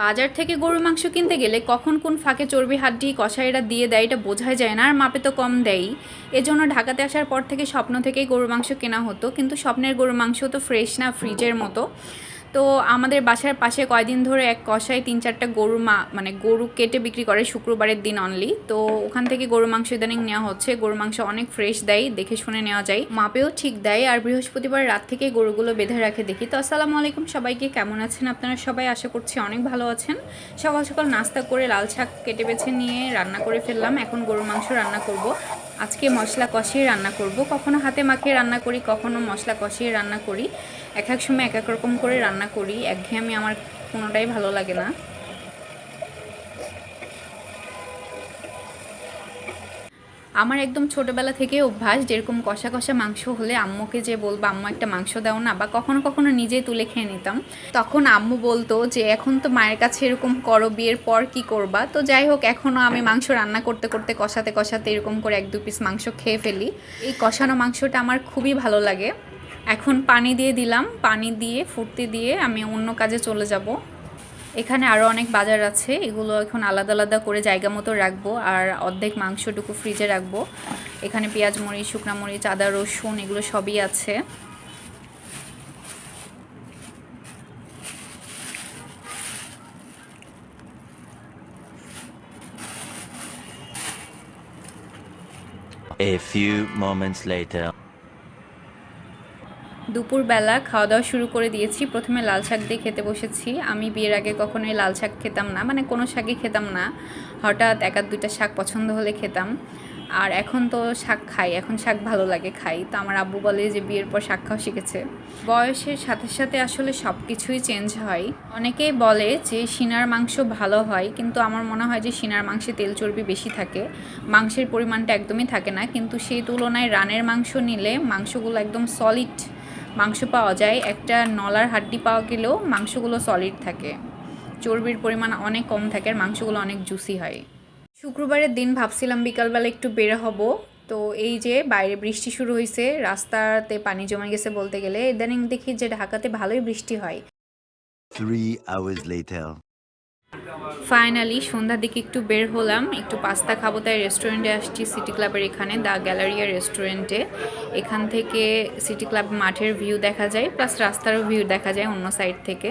বাজার থেকে গরুর মাংস কিনতে গেলে কখন কোন ফাঁকে চর্বি হাড্ডি কষাইরা দিয়ে দেয় এটা বোঝাই যায় না, আর মাপে তো কম দেয়ই। এজন্য ঢাকাতে আসার পর থেকে স্বপ্ন থেকেই গরুর মাংস কেনা হতো, কিন্তু স্বপ্নের গরুর মাংস তো ফ্রেশ না ফ্রিজের মতো। তো আমাদের বাসার পাশে কয়দিন ধরে এক কষায় তিন চারটা গরু মা মানে গরু কেটে বিক্রি করে শুক্রবারের দিন অনলি তো ওখান থেকে গরু মাংস ইদানিং নেওয়া হচ্ছে। গরু মাংস অনেক ফ্রেশ দেয়, দেখে শুনে নেওয়া যায়। মাপেও ঠিক দেয় আর বৃহস্পতিবার রাত থেকে গরুগুলো বেঁধে রাখে দেখি। তো আসসালামু আলাইকুম সবাইকে, কেমন আছেন আপনারা সবাই? আশা করছি অনেক ভালো আছেন। সকাল সকাল নাস্তা করে লাল শাক কেটে বেছে নিয়ে রান্না করে ফেললাম। এখন গরুর মাংস রান্না করব। আজকে মশলা কষিয়ে রান্না করব। কখনো হাতে মাখিয়ে রান্না করি, কখনো মশলা কষিয়ে রান্না করি। এক এক সময় এক এক রকম করে রান্না করি একঘেয়েমি আমার কোনোটাই ভালো লাগে না। আমার একদম ছোটবেলা থেকে অভ্যাস যেরকম কষা কষা মাংস হলে আম্মুকে যে বলব, আম্মু, একটা মাংস দাও না, বা কখনো কখনো নিজেই তুলে খেয়ে নিতাম। তখন আম্মু বলতো যে, এখন তো মায়ের কাছে এরকম করো, বিয়ের পর কি করবা? তো যাই হোক এখনও আমি মাংস রান্না করতে করতে কষাতে কষাতে এরকম করে এক দু পিস মাংস খেয়ে ফেলি। এই কষানো মাংসটা আমার খুবই ভালো লাগে। এখন পানি দিয়ে দিলাম। পানি দিয়ে, ফুটতে দিয়ে আমি অন্য কাজে চলে যাব। এখানে আরও অনেক বাজার আছে। এগুলো এখন আলাদা আলাদা করে জায়গা মতো রাখব আর অর্ধেক মাংসটুকু ফ্রিজে রাখব। এখানে পেঁয়াজ মরিচ, শুকনা মরিচ, আদা, রসুন এগুলো সবই আছে। A few moments later. দুপুরবেলা খাওয়া দাওয়া শুরু করে দিয়েছি। প্রথমে লাল শাক দিয়ে খেতে বসেছি। আমি বিয়ের আগে কখনোই লাল শাক খেতাম না। মানে কোনো শাকই খেতাম না। হঠাৎ এক আধ দুইটা শাক পছন্দ হলে খেতাম। আর এখন তো শাক খাই। এখন শাক ভালো লাগে খাই। তো আমার আব্বু বলে যে বিয়ের পর শাক খাওয়া শিখেছে। বয়সের সাথে সাথে আসলে সব কিছুই চেঞ্জ হয়। অনেকেই বলে যে সিনার মাংস ভালো হয়। কিন্তু আমার মনে হয় যে সিনার মাংসে তেল চর্বি বেশি থাকে। মাংসের পরিমাণটা একদমই থাকে না। কিন্তু সেই তুলনায় রানের মাংস নিলে মাংসগুলো একদম সলিড মাংস পাওয়া যায়। একটা নলার হাড্ডি পাওয়া গেলেও মাংসগুলো সলিড থাকে। চর্বির পরিমাণ অনেক কম থাকে আর মাংসগুলো অনেক জুসি হয়। শুক্রবারের দিন ভাবছিলাম বিকালবেলা একটু বের হব। তো এই যে বাইরে বৃষ্টি শুরু হয়েছে রাস্তাতে পানি জমে গেছে বলতে গেলে, ইদানিং দেখি যে ঢাকাতে ভালোই বৃষ্টি হয়. ফাইনালি সন্ধ্যার দিকে একটু বের হলাম, একটু পাস্তা খাব, তাই রেস্টুরেন্টে আসছি সিটি ক্লাবের এখানে দ্য গ্যালারিয়া রেস্টুরেন্টে এখান থেকে সিটি ক্লাব মাঠের ভিউ দেখা যায় প্লাস রাস্তারও ভিউ দেখা যায় অন্য সাইড থেকে।